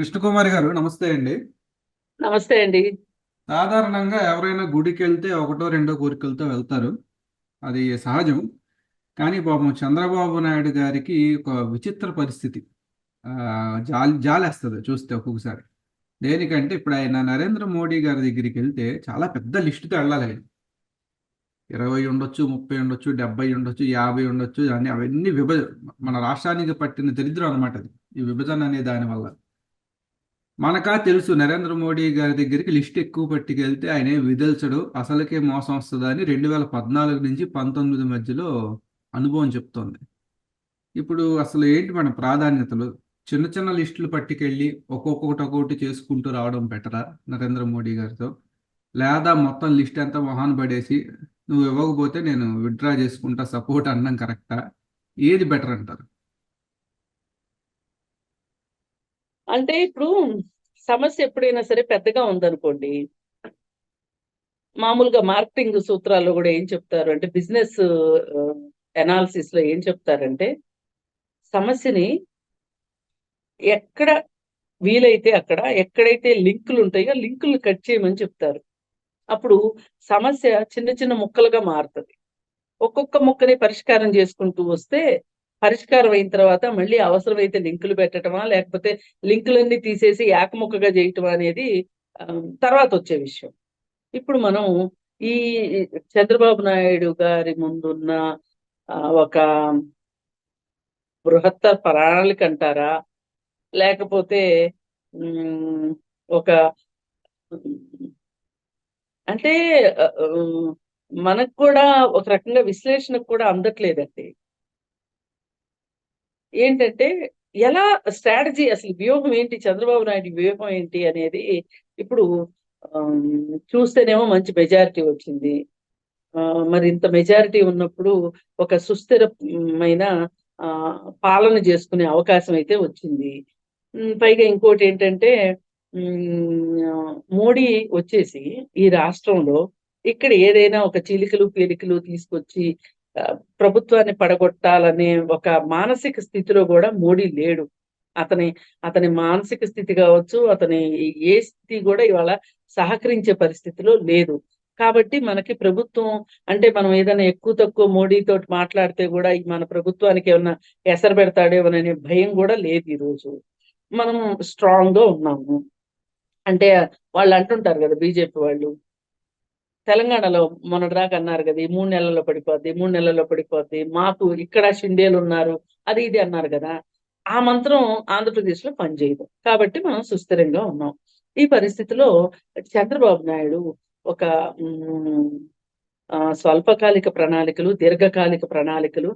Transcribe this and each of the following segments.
కృష్ణకుమారి గారు నమస్తే అండి. నమస్తే అండి. సాధారణంగా ఎవరైనా గుడికి వెళ్తే ఒకటో రెండో కోరికలతో వెళ్తారు. అది సహజం. కానీ పాపం చంద్రబాబు నాయుడు గారికి ఒక విచిత్ర పరిస్థితి. ఆ, జాలి జాలేస్తుంది చూస్తే ఒక్కొక్కసారి. దేనికంటే ఇప్పుడు ఆయన నరేంద్ర మోడీ గారి దగ్గరికి వెళ్తే చాలా పెద్ద లిస్టుతో వెళ్ళాలి ఆయన. ఇరవై ఉండొచ్చు ముప్పై ఉండొచ్చు డెబ్బై ఉండొచ్చు యాభై ఉండొచ్చు అని అవన్నీ విభజ మన రాష్ట్రానికి పట్టిన దరిద్రం అనమాట అది. ఈ విభజన అనే దాని వల్ల మనకా తెలుసు నరేంద్ర మోడీ గారి దగ్గరికి లిస్ట్ ఎక్కువ పట్టుకెళ్తే ఆయన ఏం విదల్చడు. అసలుకే మోసం వస్తుందని రెండు వేల పద్నాలుగు నుంచి పంతొమ్మిది మధ్యలో అనుభవం చెప్తోంది. ఇప్పుడు అసలు ఏంటి మన ప్రాధాన్యతలు? చిన్న చిన్న లిస్టులు పట్టుకెళ్ళి ఒక్కొక్కటి ఒక్కొక్కటి చేసుకుంటూ రావడం బెటరా నరేంద్ర మోడీ గారితో? లేదా మొత్తం లిస్ట్ అంతా మొహాన్ పడేసి నువ్వు ఇవ్వకపోతే నేను విత్డ్రా చేసుకుంటా సపోర్ట్ అనడం కరెక్టా? ఏది బెటర్ అంటారు? అంటే ఇప్పుడు సమస్య ఎప్పుడైనా సరే పెద్దగా ఉందనుకోండి మామూలుగా మార్కెటింగ్ సూత్రాల్లో కూడా ఏం చెప్తారు అంటే బిజినెస్ అనాలిసిస్లో ఏం చెప్తారంటే సమస్యని ఎక్కడ వీలైతే అక్కడ ఎక్కడైతే లింకులు ఉంటాయో లింకులు కట్ చేయమని చెప్తారు. అప్పుడు సమస్య చిన్న చిన్న ముక్కలుగా మారుతుంది. ఒక్కొక్క ముక్కని పరిష్కారం చేసుకుంటూ వస్తే పరిష్కారం అయిన తర్వాత మళ్ళీ అవసరమైతే లింకులు పెట్టడమా లేకపోతే లింకులన్నీ తీసేసి ఏకముఖగా చేయటమా అనేది తర్వాత వచ్చే విషయం. ఇప్పుడు మనం ఈ చంద్రబాబు నాయుడు గారి ముందున్న ఆ, ఒక బృహత్తర ప్రణాళిక అంటారా? లేకపోతే ఒక అంటే మనకు కూడా ఒక రకంగా విశ్లేషణకు కూడా అందట్లేదండి. ఏంటంటే ఎలా స్ట్రాటజీ అసలు వ్యూహం ఏంటి? చంద్రబాబు నాయుడు వ్యూహం ఏంటి అనేది ఇప్పుడు చూస్తేనేమో మంచి మెజారిటీ వచ్చింది. ఆ, మరి ఇంత మెజారిటీ ఉన్నప్పుడు ఒక సుస్థిరమైన పాలన చేసుకునే అవకాశం అయితే వచ్చింది. పైగా ఇంకోటి ఏంటంటే మోడీ వచ్చేసి ఈ రాష్ట్రంలో ఇక్కడ ఏదైనా ఒక చిలికలు పేలికలు తీసుకొచ్చి ప్రభుత్వాన్ని పడగొట్టాలనే ఒక మానసిక స్థితిలో కూడా మోడీ లేడు. అతని అతని మానసిక స్థితి కావచ్చు అతని ఏ స్థితి కూడా ఇవాళ సహకరించే పరిస్థితిలో లేదు. కాబట్టి మనకి ప్రభుత్వం అంటే మనం ఏదైనా ఎక్కువ తక్కువ మోడీతో మాట్లాడితే కూడా మన ప్రభుత్వానికి ఏమన్నా ఎసరు పెడతాడేమోననే భయం కూడా లేదు ఈ రోజు. మనం స్ట్రాంగ్గా ఉన్నాము. అంటే వాళ్ళు అంటుంటారు కదా బీజేపీ వాళ్ళు తెలంగాణలో మొన్నటిదాకా అన్నారు కదా ఈ మూడు నెలల్లో పడిపోద్ది మూడు నెలల్లో పడిపోద్ది మాకు ఇక్కడ షిండేలు ఉన్నారు అది ఇది అన్నారు కదా ఆ మంత్రం ఆంధ్రప్రదేశ్లో పనిచేయదు. కాబట్టి మనం సుస్థిరంగా ఉన్నాం. ఈ పరిస్థితిలో చంద్రబాబు నాయుడు ఒక స్వల్పకాలిక ప్రణాళికలు దీర్ఘకాలిక ప్రణాళికలు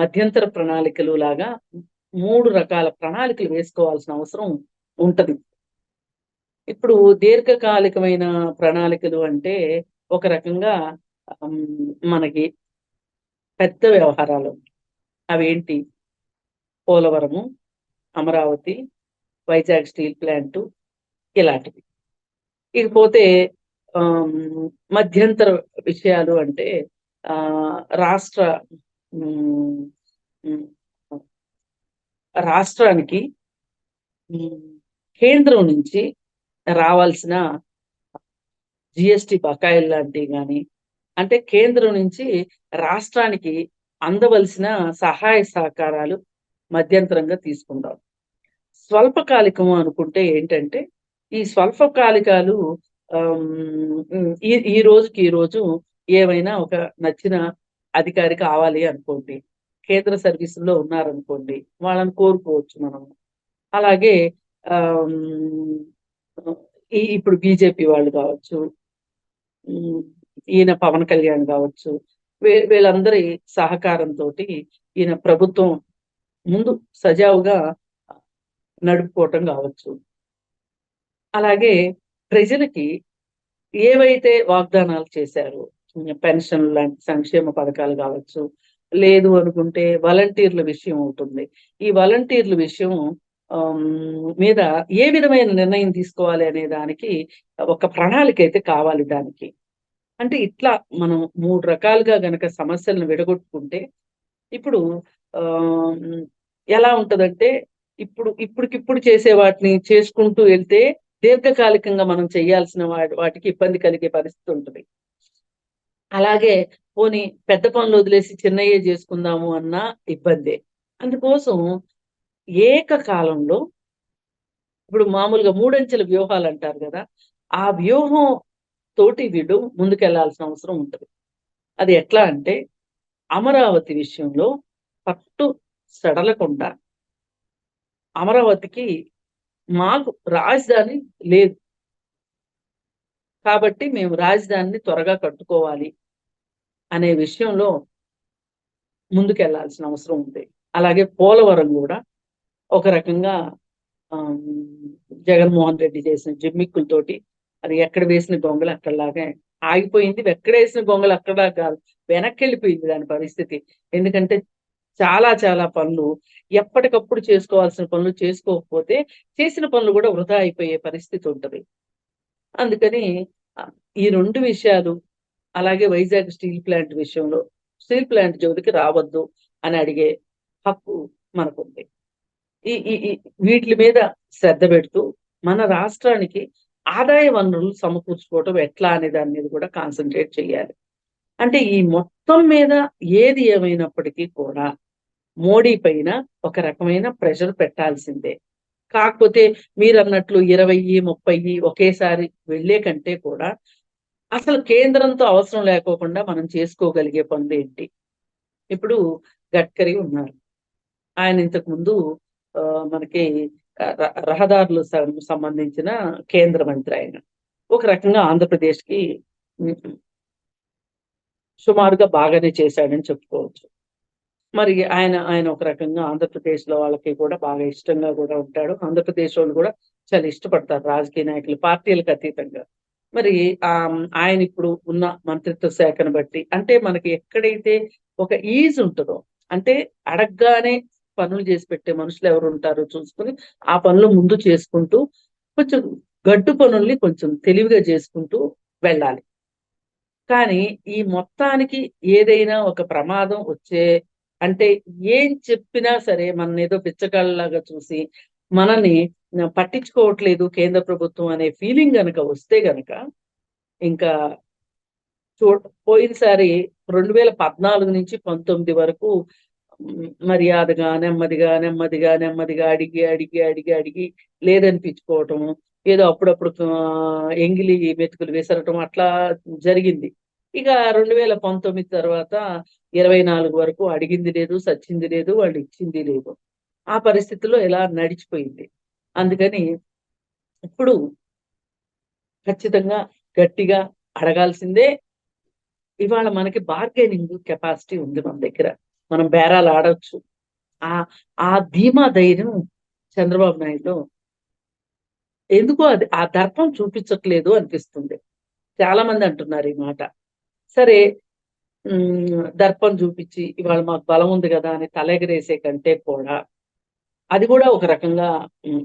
మధ్యంతర ప్రణాళికలు లాగా మూడు రకాల ప్రణాళికలు వేసుకోవాల్సిన అవసరం ఉంటది. ఇప్పుడు దీర్ఘకాలికమైన ప్రణాళికలు అంటే ఒక రకంగా మనకి పెద్ద వ్యవహారాలు. అవేంటి? పోలవరము అమరావతి వైజాగ్ స్టీల్ ప్లాంట్ ఇలాంటివి. ఇకపోతే మధ్యంతర విషయాలు అంటే రాష్ట్ర రాష్ట్రానికి కేంద్రం నుంచి రావాల్సిన జిఎస్టి బకాయిలు లాంటివి కానీ అంటే కేంద్రం నుంచి రాష్ట్రానికి అందవలసిన సహాయ సహకారాలు మధ్యంతరంగా తీసుకుందాం. స్వల్పకాలికం అనుకుంటే ఏంటంటే ఈ స్వల్పకాలికాలు ఈ ఈ రోజుకి ఈ రోజు ఏమైనా ఒక నచ్చిన అధికారి కావాలి అనుకోండి కేంద్ర సర్వీసుల్లో ఉన్నారనుకోండి వాళ్ళని కోరుకోవచ్చు మనం అలాగే ఇప్పుడు బీజేపీ వాళ్ళు కావచ్చు ఈయన పవన్ కళ్యాణ్ కావచ్చు వీళ్ళందరి సహకారంతో ఈయన ప్రభుత్వం ముందు సజావుగా నడుపుకోవటం కావచ్చు. అలాగే ప్రజలకి ఏవైతే వాగ్దానాలు చేశారో పెన్షన్ లాంటి సంక్షేమ పథకాలు కావచ్చు లేదు అనుకుంటే వాలంటీర్ల విషయం ఉంటుంది. ఈ వాలంటీర్ల విషయం మీద ఏ విధమైన నిర్ణయం తీసుకోవాలి అనే దానికి ఒక ప్రణాళిక అయితే కావాలి దానికి. అంటే ఇట్లా మనం మూడు రకాలుగా గనక సమస్యలను విడగొట్టుకుంటే ఇప్పుడు ఎలా ఉంటదంటే ఇప్పుడు ఇప్పటికిప్పుడు చేసే వాటిని చేసుకుంటూ వెళ్తే దీర్ఘకాలికంగా మనం చేయాల్సిన వాటికి ఇబ్బంది కలిగే పరిస్థితి ఉంటుంది. అలాగే పోనీ పెద్ద పనులు వదిలేసి చిన్నయ్యే చేసుకుందాము అన్న ఇబ్బందే. అందుకోసం ఏకకాలంలో ఇప్పుడు మామూలుగా మూడంచెల వ్యూహాలు అంటారు కదా ఆ వ్యూహం తోటి వీడు ముందుకెళ్ళాల్సిన అవసరం ఉంటుంది. అది ఎట్లా అంటే అమరావతి విషయంలో పట్టు సడలకుండా అమరావతికి మాకు రాజధాని లేదు. కాబట్టి మేము రాజధానిని త్వరగా కట్టుకోవాలి అనే విషయంలో ముందుకెళ్ళాల్సిన అవసరం ఉంది. అలాగే పోలవరం కూడా ఒక రకంగా జగన్మోహన్ రెడ్డి చేసిన జిమ్మిక్కులతోటి అది ఎక్కడ వేసిన గొంగలు అక్కడలాగే ఆగిపోయింది. ఎక్కడ వేసిన గొంగలు అక్కడ కాదు వెనక్కి వెళ్ళిపోయింది దాని పరిస్థితి. ఎందుకంటే చాలా చాలా పనులు ఎప్పటికప్పుడు చేసుకోవాల్సిన పనులు చేసుకోకపోతే చేసిన పనులు కూడా వృధా అయిపోయే పరిస్థితి ఉంటుంది. అందుకని ఈ రెండు విషయాలు అలాగే వైజాగ్ స్టీల్ ప్లాంట్ విషయంలో స్టీల్ ప్లాంట్ జోలికి రావద్దు అని అడిగే హక్కు మనకుంది. ఈ వీటి మీద శ్రద్ధ పెడుతూ మన రాష్ట్రానికి ఆదాయ వనరులు సమకూర్చుకోవటం ఎట్లా అనే దాని మీద కూడా కాన్సన్ట్రేట్ చేయాలి. అంటే ఈ మొత్తం మీద ఏది ఏమైనప్పటికీ కూడా మోడీ పైన ఒక రకమైన ప్రెషర్ పెట్టాల్సిందే. కాకపోతే మీరు అన్నట్లు ఇరవై ముప్పై ఒకేసారి వెళ్ళే కంటే కూడా అసలు కేంద్రంతో అవసరం లేకోకుండా మనం చేసుకోగలిగే పనులు ఏంటి? ఇప్పుడు గడ్కరీ ఉన్నారు. ఆయన ఇంతకు ముందు మనకి ఆ, రహదారులు సంబంధించిన కేంద్ర మంత్రి ఆయన. ఒక రకంగా ఆంధ్రప్రదేశ్కి కి సుమారుగా బాగానే చేశాడని చెప్పుకోవచ్చు. మరి ఆయన ఆయన ఒక రకంగా ఆంధ్రప్రదేశ్లో వాళ్ళకి కూడా బాగా ఇష్టంగా కూడా ఉంటాడు. ఆంధ్రప్రదేశ్ వాళ్ళు కూడా చాలా ఇష్టపడతారు రాజకీయ నాయకులు పార్టీలకు అతీతంగా. మరి ఆ ఆయన ఇప్పుడు ఉన్న మంత్రిత్వ శాఖను బట్టి అంటే మనకి ఎక్కడైతే ఒక ఈజ్ ఉంటుందో అంటే అడగగానే పనులు చేసి పెట్టే మనుషులు ఎవరు ఉంటారో చూసుకుని ఆ పనులు ముందు చేసుకుంటూ కొంచెం గడ్డు పనుల్ని కొంచెం తెలివిగా చేసుకుంటూ వెళ్ళాలి. కానీ ఈ మొత్తానికి ఏదైనా ఒక ప్రమాదం వచ్చే అంటే ఏం చెప్పినా సరే మన ఏదో పిచ్చకాళ్ళలాగా చూసి మనల్ని పట్టించుకోవట్లేదు కేంద్ర ప్రభుత్వం అనే ఫీలింగ్ గనక వస్తే గనక ఇంకా చూ పోయినసారి రెండు వేల పద్నాలుగు నుంచి పంతొమ్మిది వరకు మర్యాదగా నెమ్మదిగా నెమ్మదిగా నెమ్మదిగా అడిగి అడిగి అడిగి అడిగి లేదనిపించుకోవటం ఏదో అప్పుడప్పుడు ఎంగిలి మెతుకులు విసరటం అట్లా జరిగింది. ఇక రెండు వేల పంతొమ్మిది తర్వాత ఇరవై నాలుగు వరకు అడిగింది లేదు సచ్చింది లేదు వాళ్ళు ఇచ్చింది లేదు. ఆ పరిస్థితిలో ఇలా నడిచిపోయింది. అందుకని ఇప్పుడు ఖచ్చితంగా గట్టిగా అడగాల్సిందే. ఇవాళ మనకి బార్గెనింగ్ కెపాసిటీ ఉంది మన దగ్గర. మనం బేరాలు ఆడొచ్చు. ఆ ఆ ధీమా ధైర్యం చంద్రబాబు నాయుడు ఎందుకో అది ఆ దర్పం చూపించట్లేదు అనిపిస్తుంది. చాలా మంది అంటున్నారు ఈ మాట. సరే దర్పం చూపించి ఇవాళ మాకు బలం ఉంది కదా అని తలెగరేసే కంటే కూడా అది కూడా ఒక రకంగా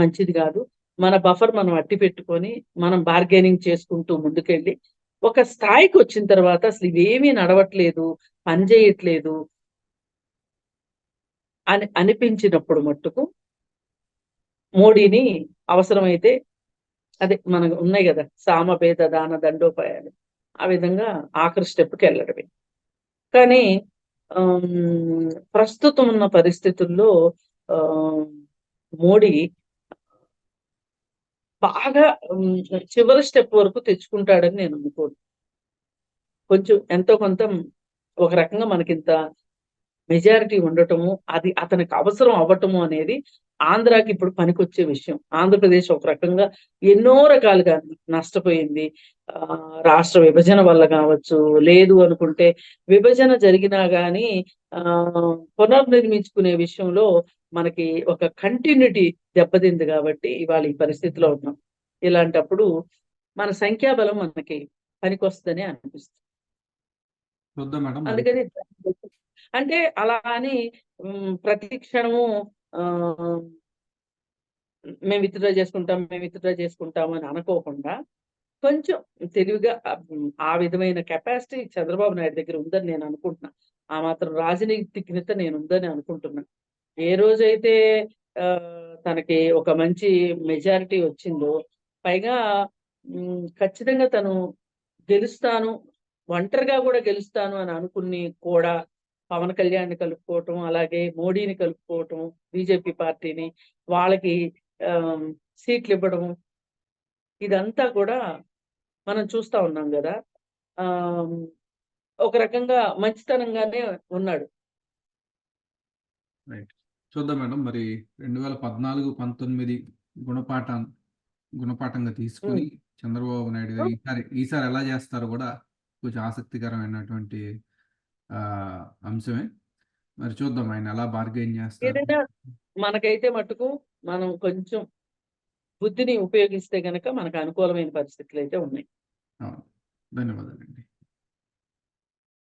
మంచిది కాదు. మన బఫర్ మనం అట్టి పెట్టుకొని మనం బార్గెనింగ్ చేసుకుంటూ ముందుకెళ్ళి ఒక స్థాయికి వచ్చిన తర్వాత అసలు ఇవేమీ నడవట్లేదు పని చేయట్లేదు అని అనిపించినప్పుడు మట్టుకు మోడీని అవసరమైతే అదే మనకు ఉన్నాయి కదా సామపేద దాన దండోపాయాలు ఆ విధంగా ఆఖరి స్టెప్కి వెళ్ళడమే. కానీ ప్రస్తుతం ఉన్న పరిస్థితుల్లో ఆ, మోడీ బాగా చివరి స్టెప్ వరకు తెచ్చుకుంటాడని నేను అనుకోను. కొంచెం ఎంతో కొంత ఒక రకంగా మనకింత మెజారిటీ ఉండటము అది అతనికి అవసరం అవ్వటము అనేది ఆంధ్రాకి ఇప్పుడు పనికొచ్చే విషయం. ఆంధ్రప్రదేశ్ ఒక రకంగా ఎన్నో రకాలుగా నష్టపోయింది. ఆ, రాష్ట్ర విభజన వల్ల కావచ్చు లేదు అనుకుంటే విభజన జరిగినా గానీ ఆ పునర్నిర్మించుకునే విషయంలో మనకి ఒక కంటిన్యూటీ దెబ్బతింది కాబట్టి ఇవాళ ఈ పరిస్థితిలో ఉన్నాం. ఇలాంటప్పుడు మన సంఖ్యాబలం మనకి పనికొస్తుందని అనిపిస్తుంది. అందుకని అంటే అలా అని ప్రతి క్షణము ఆ మేము విత్డ్రా చేసుకుంటాం మేము విత్డ్రా చేసుకుంటాం అని అనుకోకుండా కొంచెం తెలివిగా ఆ, విధమైన కెపాసిటీ చంద్రబాబు నాయుడు దగ్గర ఉందని నేను అనుకుంటున్నా. ఆ మాత్రం రాజనీతిజ్ఞత నేను ఉందని అనుకుంటున్నా. ఏ రోజైతే తనకి ఒక మంచి మెజారిటీ వచ్చిందో పైగా ఖచ్చితంగా తను గెలుస్తాను ఒంటరిగా కూడా గెలుస్తాను అని అనుకుని కూడా పవన్ కళ్యాణ్ కలుపుకోవటం అలాగే మోడీని కలుపుకోవటం బీజేపీ పార్టీని వాళ్ళకి సీట్లు ఇవ్వడం ఇదంతా కూడా మనం చూస్తా ఉన్నాం కదా. ఆ ఒక రకంగా మంచితనంగానే ఉన్నాడు. చూద్దాం మేడం. మరి రెండు వేల పద్నాలుగు పంతొమ్మిది గుణపాఠం గుణపాఠంగా తీసుకుని చంద్రబాబు నాయుడు గారు ఈసారి ఈసారి ఎలా చేస్తారో కూడా కొంచెం ఆసక్తికరమైనటువంటి అంశమే. మరి చూద్దాం ఆయన ఎలా బార్గెయిన్ చేస్తారు. ఏదైనా మనకైతే మటుకు మనం కొంచెం బుద్ధిని ఉపయోగిస్తే గనక మనకు అనుకూలమైన పరిస్థితులు అయితే ఉన్నాయి. ధన్యవాదాలండి.